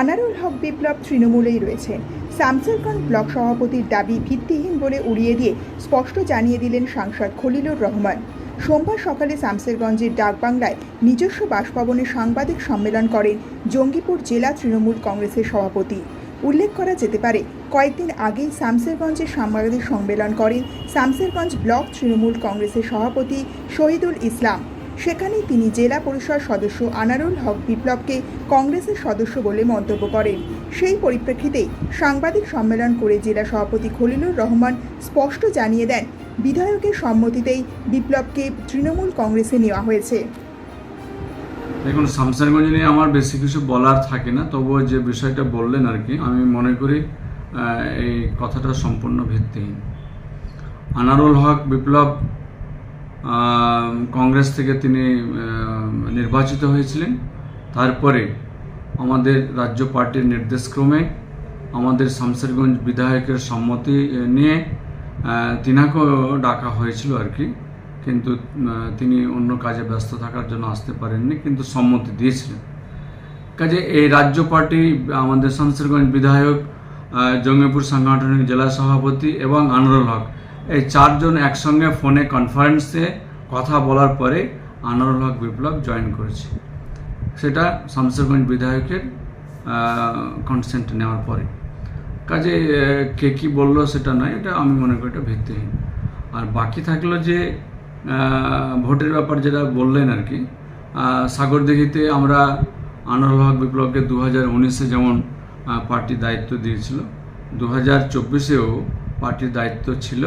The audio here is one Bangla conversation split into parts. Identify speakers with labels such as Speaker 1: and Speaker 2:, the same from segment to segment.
Speaker 1: আনারুল হক বিপ্লব তৃণমূলেই রয়েছে। শামসেরগঞ্জ ব্লক সভাপতির দাবি ভিত্তিহীন বলে উড়িয়ে দিয়ে স্পষ্ট জানিয়ে দিলেন সাংসদ খলিলুর রহমান। সোমবার সকালে শামসেরগঞ্জের ডাকবাংলায় নিজস্ব বাসভবনে সাংবাদিক সম্মেলন করেন জঙ্গিপুর জেলা তৃণমূল কংগ্রেসের সভাপতি। উল্লেখ করা যেতে পারে, কয়েকদিন আগেই শামসেরগঞ্জে সাংবাদিক সম্মেলন করেন শামসেরগঞ্জ ব্লক তৃণমূল কংগ্রেসের সভাপতি শহীদুল ইসলাম। সেখানেই তিনি জেলা পরিষদ সদস্য আনারুল হক বিপ্লবকে কংগ্রেসের সদস্য বলে মন্তব্য করেন। সেই পরিপ্রেক্ষিতে সাংবাদিক সম্মেলন করে জেলা সভাপতি খলিলুর রহমান স্পষ্ট জানিয়ে দেন, বিধায়কের সম্মতিতেই বিপ্লবকে তৃণমূল কংগ্রেসে নেওয়া হয়েছে।
Speaker 2: দেখুন শামসারগঞ্জ নিয়ে আমার বেশি কিছু বলার থাকে না, তবুও যে বিষয়টা বললেন আর কি, আমি মনে করি এই কথাটা সম্পূর্ণ ভিত্তিহীন। আনারুল হক বিপ্লব কংগ্রেস থেকে তিনি নির্বাচিত হয়েছিলেন। তারপরে আমাদের রাজ্য পার্টির নির্দেশক্রমে আমাদের শামসেরগঞ্জ বিধায়কের সম্মতি নিয়ে তিনাকেও ডাকা হয়েছিল আর কি। কিন্তু তিনি অন্য কাজে ব্যস্ত থাকার জন্য আসতে পারেননি, কিন্তু সম্মতি দিয়েছিলেন। কাজে এই রাজ্য পার্টি, আমাদের শামসেরগঞ্জ বিধায়ক জঙ্গিপুর সাংগঠনিক জেলা সভাপতি এবং আনোয়ারুল হক এই চারজন একসঙ্গে ফোনে কনফারেন্সে কথা বলার পরে আনোয়ারুল হক বিপ্লব জয়েন করেছে। সেটা শামসেরগঞ্জ বিধায়কের কনসেন্ট নেওয়ার পরে। কাজে কে কি বলল সেটা নয়, এটা আমি মনে করি এটা ভিত্তিহীন। আর বাকি থাকল যে ভোটের ব্যাপার যেটা বললেন আর কি সাগরদিঘিতে আমরা আনোয়ার হক বিপ্লবকে দু হাজার উনিশে যেমন পার্টি দায়িত্ব দিয়েছিল দু হাজার চব্বিশেও পার্টির দায়িত্ব ছিল।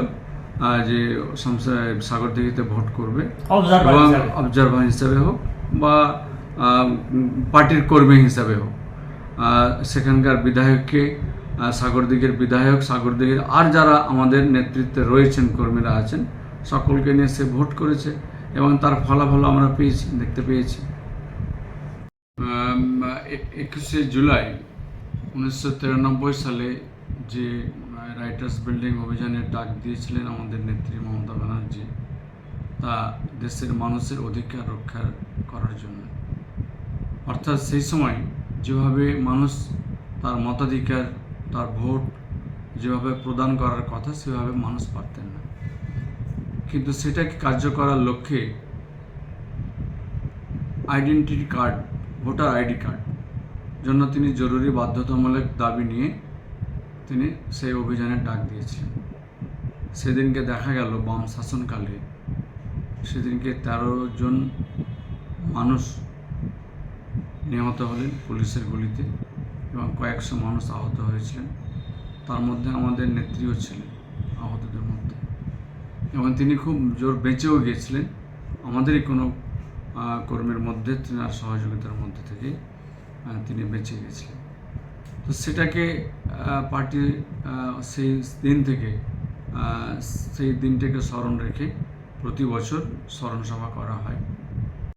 Speaker 2: যে সংসা- সাগরদিঘিতে ভোট করবে। এবং। অবজারভার হিসাবে হোক বা পার্টির কর্মী হিসাবে হোক। সেখানকার বিধায়ককে সাগরদিঘির বিধায়ক সাগরদিঘির আর যারা আমাদের নেতৃত্বে রয়েছেন কর্মীরা আছেন সকলকে নিয়ে সে ভোট করেছে এবং তার ফলাফল আমরা পেয়েছি দেখতে পেয়েছি। একুশে জুলাই উনিশশো তিরানব্বই সালে যে রাইটার্স বিল্ডিং অভিযানের ডাক দিয়েছিলেন আমাদের নেত্রী মমতা ব্যানার্জি। তা দেশের মানুষের অধিকার রক্ষা করার জন্য। অর্থাৎ সেই সময় যেভাবে মানুষ তার মতাধিকার, তার ভোট যেভাবে প্রদান করার কথা সেভাবে মানুষ পারতেন না। কিন্তু সেটাকে কার্য করার লক্ষ্যে identity card voter ID card জন্য তিনি জরুরি বাধ্যতামূলক দাবি নিয়ে তিনি সেই অভিযানের ডাক দিয়েছিলেন। সেদিনকে দেখা গেল বাম শাসনকালে সেদিনকে তেরো জন মানুষ নিহত হলেন পুলিশের গুলিতে এবং কয়েকশো মানুষ আহত হয়েছিলেন। তার মধ্যে আমাদের নেত্রীও ছিলেন আহতদের মধ্যে। এবং তিনি খুব জোর বেঁচেও গিয়েছিলেন। আমাদেরই কোনো কর্মীর মধ্যে তিনি তিনার সহযোগিতার মধ্যে থেকে তিনি বেঁচে গিয়েছিলেন। তো সেটাকে পার্টি সেই দিন থেকে সেই দিনটাকে স্মরণ রেখে প্রতি বছর স্মরণ সভা করা হয়।